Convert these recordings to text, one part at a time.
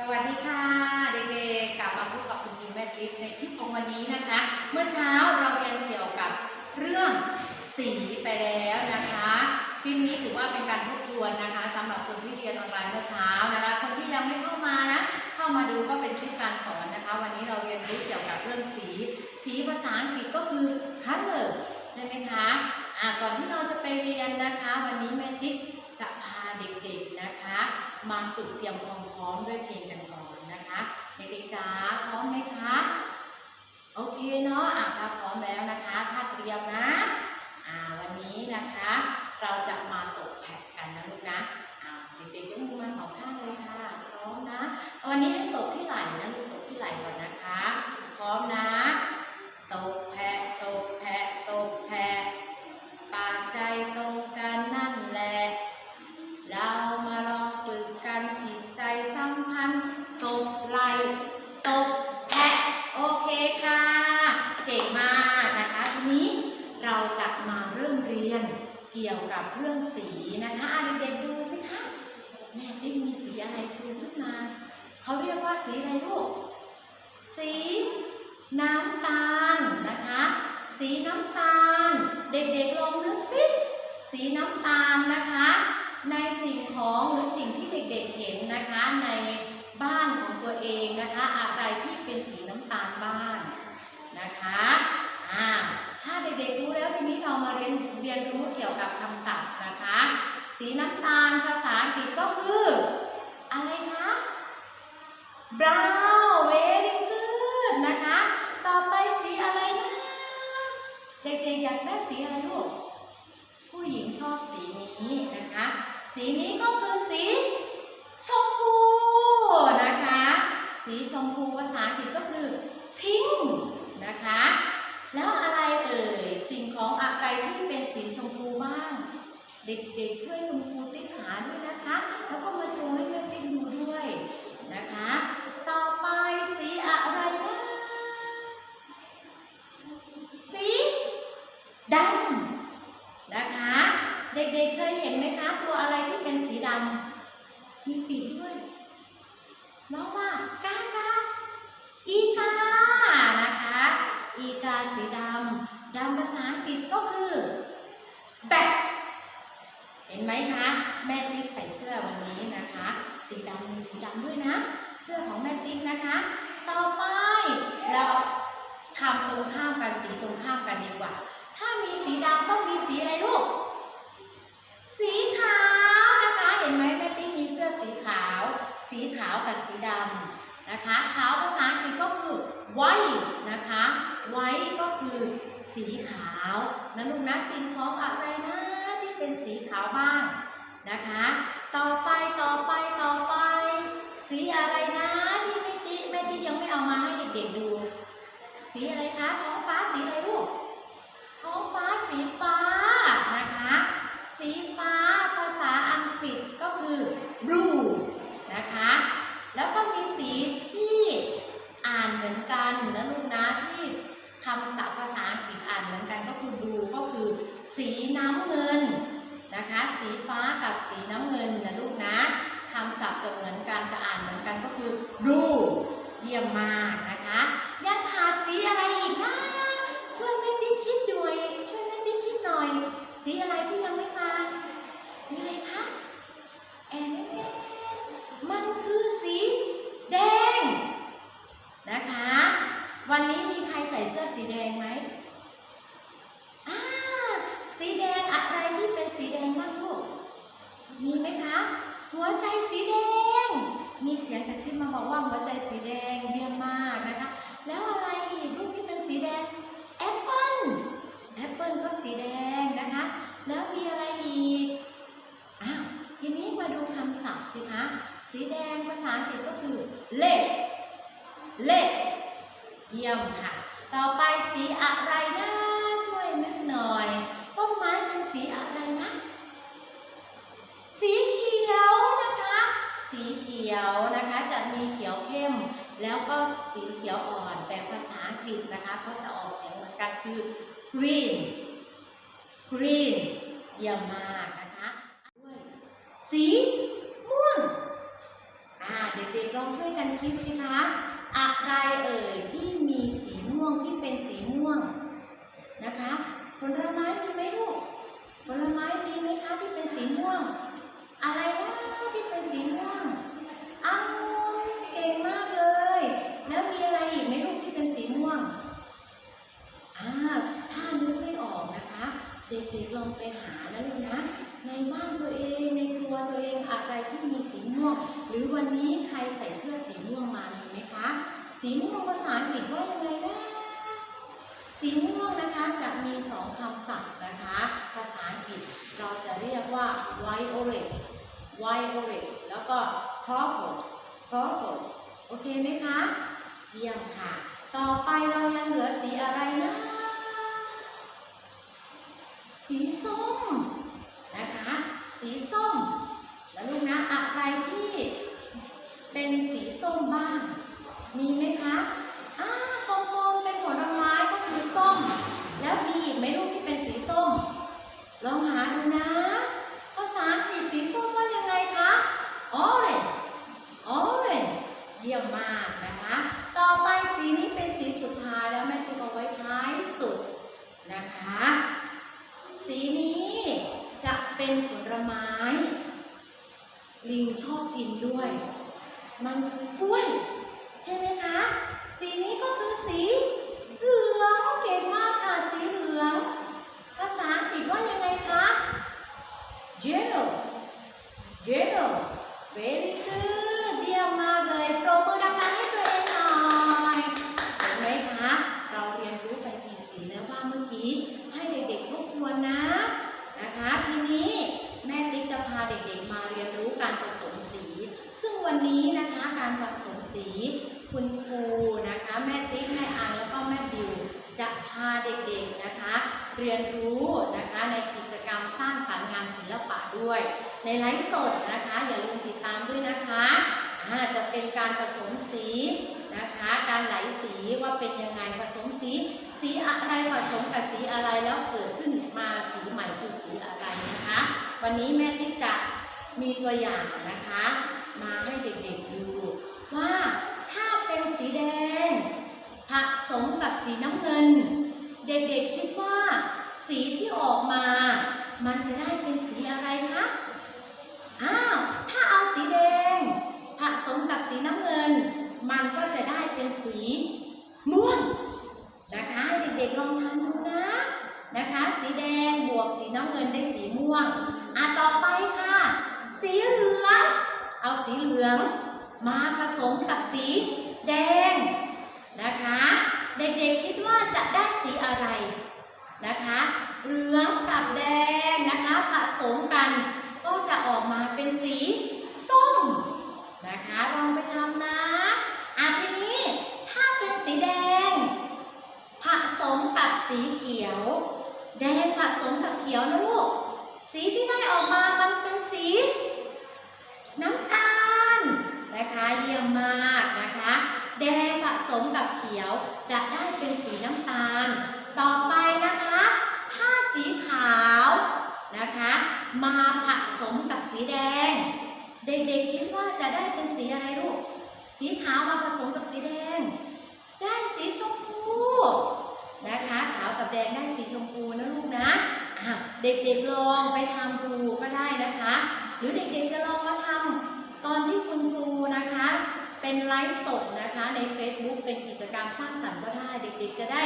สวัสดีค่ะ เด็กๆกลับมาพบกับคุณจิมแม่ทิพย์ในคลิปของวันนี้นะคะ เมื่อเช้าเราเรียนเกี่ยวกับเรื่องสีไปแล้วนะคะคลิปนี้ถือว่าเป็นการทบทวนนะคะสำหรับคนที่เรียนออนไลน์เมื่อเช้านะคะคนที่ยังไม่เข้ามานะเข้ามาดูก็เป็นคลิปการสอนนะคะ วันนี้เราเรียนรู้เกี่ยวกับเรื่องสี สีภาษาอังกฤษก็คือ color ใช่ไหมคะอ่าก่อนที่เราจะไปเรียนนะคะ วันนี้แม่ทิพย์จะพาเด็กๆนะคะ มาฝึกเตรียมความ ร้อมด้วยเพลงกันก่อนนะคะ เด็กๆจ๋าพร้อมไหมคะ โอเคเนาะอะถ้าพร้อมแล้วนะคะถ้าเตรียมนะอ่าวันนี้นะคะ เราจะมาตกแผ่นกันนะลูกนะอ่าเด็กๆยกมือมาสองข้างเลยค่ะพร้อมนะ วันนี้ให้ตกที่ไหล่นะลูกตกที่ไหล่ก่อนนะคะ พร้อมนะ ตกแพะตกแพะตกแพะปากใจตรงกันนั่นแหละ เรามาลองฝึกกันจิตใจสัมพันธ์ตกไหลตกแพะโอเคค่ะ เก่งมากนะคะทีนี้เราจะมาเริ่มเรียนเกี่ยวกับเรื่องสีนะคะอะเด็กๆดูสิคะแม่ติ๊กมีสีอะไรชูขึ้นมาเขาเรียกว่าสีอะไรลูก สีน้ำตาลนะคะ สีน้ำตาล เด็กๆลองนึกสิ สีน้ำตาลนะคะ ในสิ่งของหรือสิ่งที่ เด็กๆเห็นนะคะในบ้านของตัวเองนะคะ อะไรที่เป็นสีน้ำตาลบ้านนะคะอ่าถ้าเด็กๆรู้แล้วทีนี้เรามาเรียนเรียนรู้เกี่ยวกับคำศัพท์นะคะ สีน้ำตาลภาษาอังกฤษก็คือ อะไรคะ brown very good นะคะ ต่อไปสีอะไรนะเด็กๆอยากได้สีอะไรลูกผู้หญิงชอบสีนี้นะคะ สีนี้ก็คือสีชมพูนะคะ สีชมพูภาษาอังกฤษก็คือ pink นะคะ แล้วอะไรเอ่ย สิ่งของอะไรที่เป็นสีชมพูบ้าง เด็กๆช่วยคุณครูติ๊กหาด้วยนะคะ แล้วก็มาโชว์ให้แม่ติ๊กดูด้วยนะคะ ต่อไปสีอะไรนะ สีดำนะคะ เด็กๆเคยเห็นไหมคะ ตัวอะไรที่เป็นสีดำมีปีกด้วยน้องว่ากากาอีกานะคะ อีกาสีดำดำภาษาอังกฤษก็คือแบกเห็นไหมคะ แม่ติ๊กใส่เสื้อวันนี้นะคะ สีดำมีสีดำด้วยนะ เสื้อของแม่ติ๊กนะคะ ต่อไปเราทำตรงข้ามกันสีตรงข้ามกันดีกว่า ถ้ามีสีดำต้องมีสีอะไรลูก สีขาวนะคะ เห็นไหมแม่ติ๊กมีเสื้อสีขาว สีขาวกับสีดำนะคะ ขาวภาษาอังกฤษก็คือ white นะคะ white ก็คือสีขาวนะลูกนะสิ่งของอะไรนะ เป็นสีขาวบ้างนะคะ ต่อไปต่อไปต่อไป สีอะไรนะที่แม่ติแม่ติยังไม่เอามาให้เด็กๆดู สีอะไรคะท้องฟ้าสีอะไรลูกท้องฟ้าสีฟ้านะคะ สีฟ้าภาษาอังกฤษก็คือ blue นะคะ แล้วก็มีสีที่อ่านเหมือนกันนะลูกนะที่คำศัพท์ภาษาอังกฤษอ่านเหมือนกันก็คือ blue ก็คือ สีน้ำเงิน นะคะ สีฟ้ากับสีน้ำเงินนะลูกนะคำศัพท์จะเหมือนกันจะอ่านเหมือนกันก็คือดูเยี่ยมมากนะคะยังขาดสีอะไรอีกนะช่วยแม่ติ๊กคิดหน่อยช่วยแม่ติ๊กคิดหน่อย สีอะไรที่ยังไม่มา สีอะไรคะแอนแอนแอนมันคือสีแดงนะคะ วันนี้มีใครใส่เสื้อสีแดงไหมอ่าสีแดงอะไรที่เป็นสีแดงบ้างลูก มีไหมคะ หัวใจสีแดง มีเสียงกระซิบมาบอกว่าหัวใจสีแดงเยี่ยมมากนะคะ แล้วอะไรอีกลูกที่เป็นสีแดง แอปเปิ้ล แอปเปิ้ลก็สีแดงนะคะ แล้วมีอะไรอีก อ้าว ทีนี้มาดูคำศัพท์สิคะ สีแดงภาษาอังกฤษก็คือ red red เยี่ยมค่ะ ต่อไปสีอะไรนะ ช่วยนึกหน่อย ต้นไม้เป็นสีอะไรนะ สีเขียวนะคะ สีเขียวนะคะจะมีเขียวเข้ม แล้วก็สีเขียวอ่อนแต่ภาษาอังกฤษนะคะเขาจะออกเสียงเหมือนกันคือ green green เยี่ยมมากนะคะด้วยสีม่วงอ่าเเด็กๆลองช่วยกันคิดสิคะ อะไรเอ่ยที่มีสีม่วงที่เป็นสีม่วงนะคะ ผลไม้มีไหมลูก ผลไม้มีไหมคะที่เป็นสีม่วง อะไรนะที่เป็นสีม่วงองุ่นเก่งมากเลย แล้วมีอะไรอีกไหมลูกที่เป็นสีม่วงอ่าถ้านึกไม่ออกนะคะ เด็กๆลองไปหาแล้วลูกนะ ในบ้านตัวเองในครัวตัวเองอะไรที่มีสีม่วง หรือวันนี้ใครใส่เสื้อสีม่วงมามีไหมคะ สีม่วงภาษาอังกฤษว่ายังไงนะ สีม่วงนะคะจะมีสองคำศัพท์นะคะ ภาษาอังกฤษเราจะเรียกว่า violet violet แล้วก็ purple purple โอเคไหมคะ เยี่ยมค่ะ ต่อไปเรายังเหลือสีอะไรนะ สีส้มนะคะ สีส้ม แล้วลูกนะอะไรที่เป็นสีส้มบ้าง มีไหมคะอ่ากลมๆเป็นผลไม้ก็คือส้ม แล้วมีอีกไหมลูกที่เป็นสีส้ม ลองหาดูนะ ภาษาอังกฤษสีส้มว่ายังไงคะ orange orange เยี่ยมมากนะคะ ต่อไปสีนี้เป็นสีสุดท้ายแล้วแม่ติ๊กเอาไว้ท้ายสุดนะคะ สีนี้จะเป็นผลไม้ ลิงชอบกินด้วย มันคือกล้วย ใช่ไหมคะ สีนี้ก็คือสีเหลืองเก่งมากค่ะ สีเหลือง ภาษาอังกฤษว่ายังไงคะ yellow yellow very good เยี่ยมมากเลยปรบมือดังๆให้ตัวเองหน่อยเห็นไหมคะ เราเรียนรู้ไปกี่สีแล้วบ้างเมื่อกี้ ให้เด็กๆทบทวนนะ นะคะ ทีนี้แม่ติ๊กจะพาเด็กๆมาเรียนรู้การผสมสี ซึ่ง วันนี้นะคะการผสมสีคุณครูนะคะแม่ติ๊กแม่อันแล้วก็แม่บิวจะพาเด็กๆนะคะ เรียนรู้นะคะในกิจกรรมสร้างสรรค์งานศิลปะด้วย ในไลฟ์สดนะคะ อย่าลืมติดตามด้วยนะคะอาจะเป็นการผสมสีนะคะ การไหลสีว่าเป็นยังไงผสมสี สีอะไรผสมกับสีอะไรแล้วเกิดขึ้นมาสีใหม่คือสีอะไรนะคะ วันนี้แม่ติ๊กจะมีตัวอย่างนะคะ มาให้เด็กๆดูว่าถ้าเป็นสีแดง ผสมกับสีน้ำเงิน เด็กๆคิดว่า สีที่ออกมา มันจะได้เป็นสีอะไรคะอ้าวถ้าเอาสีแดง ผสมกับสีน้ำเงิน มันก็จะได้เป็นสีม่วงนะคะให้เด็กๆลองทำดูนะนะคะ สีแดงบวกสีน้ำเงินได้สีม่วงอะต่อไปค่ะ สีเหลือง เอาสีเหลือง มาผสมกับสีแดงนะคะ เด็กๆคิดว่าจะได้สีอะไรนะคะ เหลืองกับแดงนะคะผสมกันก็จะออกมาเป็นสีส้มนะคะลองไปทำนะอะทีนี้ถ้าเป็นสีแดง ผสมกับสีเขียว แดงผสมกับเขียวนะลูกสีที่ได้ออกมามันเป็นสี น้ำตาลนะคะ เยี่ยมมากนะคะ แดงผสมกับเขียวจะได้เป็นสีน้ำตาล ต่อไปนะคะ ถ้าสีขาวนะคะ มาผสมกับสีแดง เด็กๆคิดว่าจะได้เป็นสีอะไรลูก สีขาวมาผสมกับสีแดง ได้สีชมพูนะคะ ขาวกับแดงได้สีชมพูนะลูกนะะเด็กๆลองไปทำดูก็ได้นะคะ หรือเด็กๆจะลองมาทำ ตอนที่คุณครูนะคะ เป็นไลฟ์สดนะคะใน Facebook เป็นกิจกรรมสร้างสรรค์ก็ได้เด็กๆ จะได้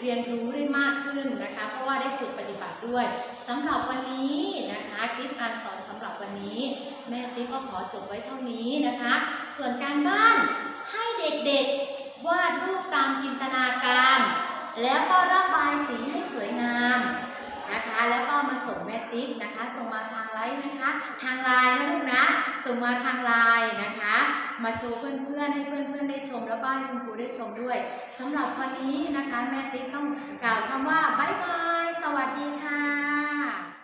เรียนรู้ได้มากขึ้นนะคะ เพราะว่าได้ฝึกปฏิบัติด้วยสำหรับวันนี้นะคะคลิปการสอนสำหรับวันนี้ แม่ติ๊กก็ขอจบไว้เท่านี้นะคะ ส่วนการบ้านให้เด็กๆวาดรูปตามจินตนาการ แล้วก็ระบายสีให้สวยงามนะคะ แล้วก็มาส่งแม่ติ๊กนะคะ ส่งมาทางไลน์นะคะ ทางไลน์ ส่งมาทางไลน์นะคะ มาโชว์เพื่อนๆให้เพื่อนๆได้ชม แล้วก็ให้คุณครูได้ชมด้วยสำหรับวันนี้นะคะ แม่ติ๊กต้องกล่าวคำว่าบ๊ายบาย สวัสดีค่ะ